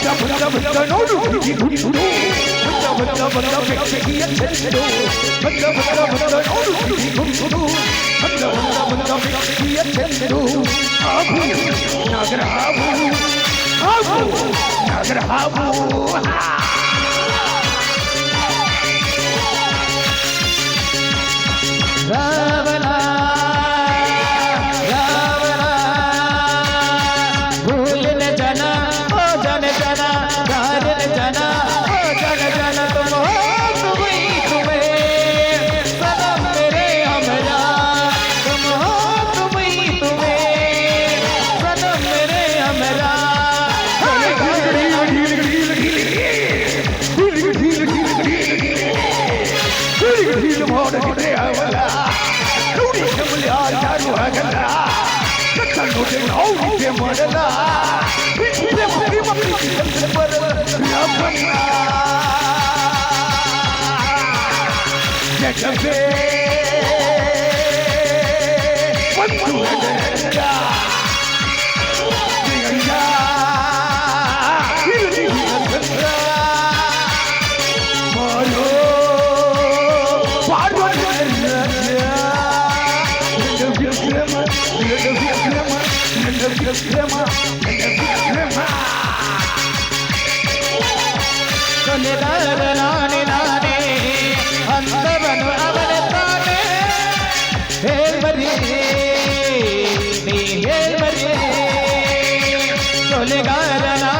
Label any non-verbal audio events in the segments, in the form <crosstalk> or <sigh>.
Bunda bunda bunda no no budi budi no Bunda bunda bunda pekşehi yetişti no Bunda bunda bunda no no budi budi no Bunda bunda bunda pekşehi yetişti no Abu nagar abu Abu nagar abu ha Bye. wouldn't hold them alive. Them give up the children, but love them Get a bit. One, two, and Grandma, Grandma. Kanila, Nani, Nani, Antavan, Avan, Tane, Hail Mary, Hail Mary, Kolega, Nani.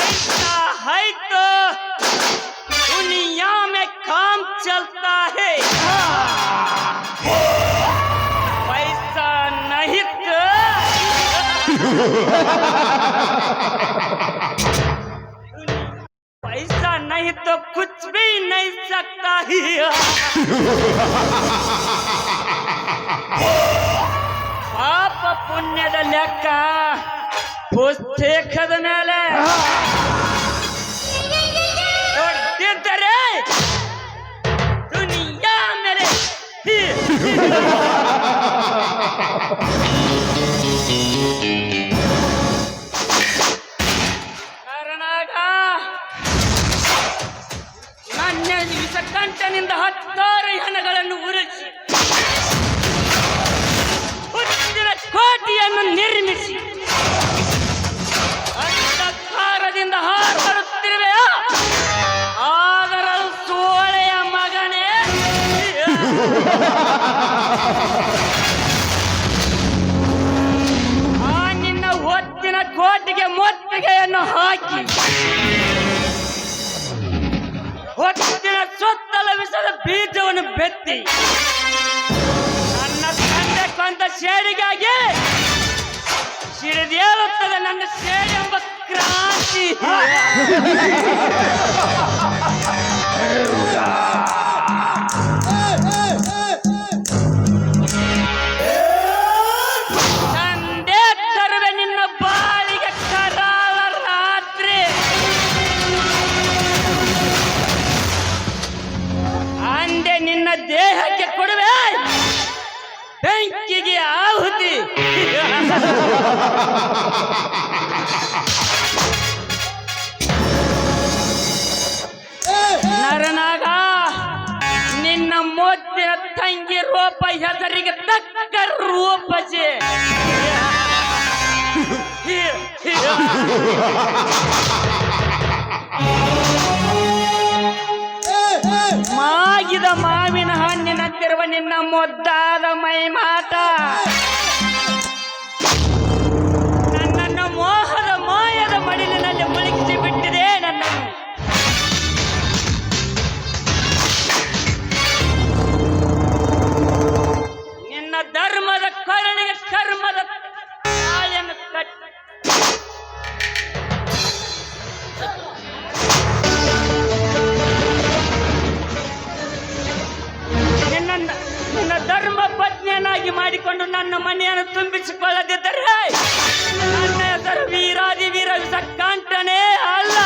ऐसा है तो दुनिया में काम चलता है। पैसा नहीं तो पैसा नहीं तो कुछ भी नहीं सकता ही। ಪಾಪ ಪುಣ್ಯದ ಲೆಕ್ಕ ಪುಸ್ತಕದ ಮೇಲೆ. ದೊಡ್ಡಿದ್ದರೆ ದುನಿಯಾ ಮೇಲೆ. ಕಾರಣಾಗ ಹತ್ತಾರು ಹೆಣಗಳನ್ನು ಉರಿಸಿ ಕೋಟೆಯನ್ನು ನಿರ್ಮಿಸಿ. ಅಂಧಕಾರದಿಂದ ಹಾರಾಡುತ್ತಿರುವೆ ಆದರ ಸೋಳೆಯ ಮಗನೇ. ಆ ನಿನ್ನ ಹೊತ್ತಿನ ಕೋಟಿಗೆ ಮೊತ್ತಿಗೆಯನ್ನು ಹಾಕಿ. ಹೊತ್ತಿನ ಸುತ್ತಲ ವಿಷದ ಬೀಜವನ್ನು ಬೆತ್ತಿ. ತಂದೆ ಶೇಡಿಗಾಗಿ ಸಿಡಿದೇಳುತ್ತದೆ ನನ್ನ ಶೇಡಿ ಎಂಬ ಕ್ರಾಂತಿ. <laughs> ಕಾರಣಾಗ ನಿನ್ನ ಮುದ್ದಿನ ತಂಗಿ ರೂಪ ಹೆಸರಿಗೆ ತಕ್ಕ ರೂಪಜೆ ಮಾಗಿದ ಮಾವಿನ ಹಣ್ಣಿನ ತಿರುವ ನಿನ್ನ ಮುದ್ದಾದ ಮೈ ಮಾಟ ನನ್ನ ಮನೆಯನ್ನು ತುಂಬಿಸಿಕೊಳ್ಳದಿದ್ದರೆ ನನ್ನ ಹೆಸರು ವೀರಾದಿ ವೀರ ವಿಷಕಾಂತನೇ ಅಲ್ಲ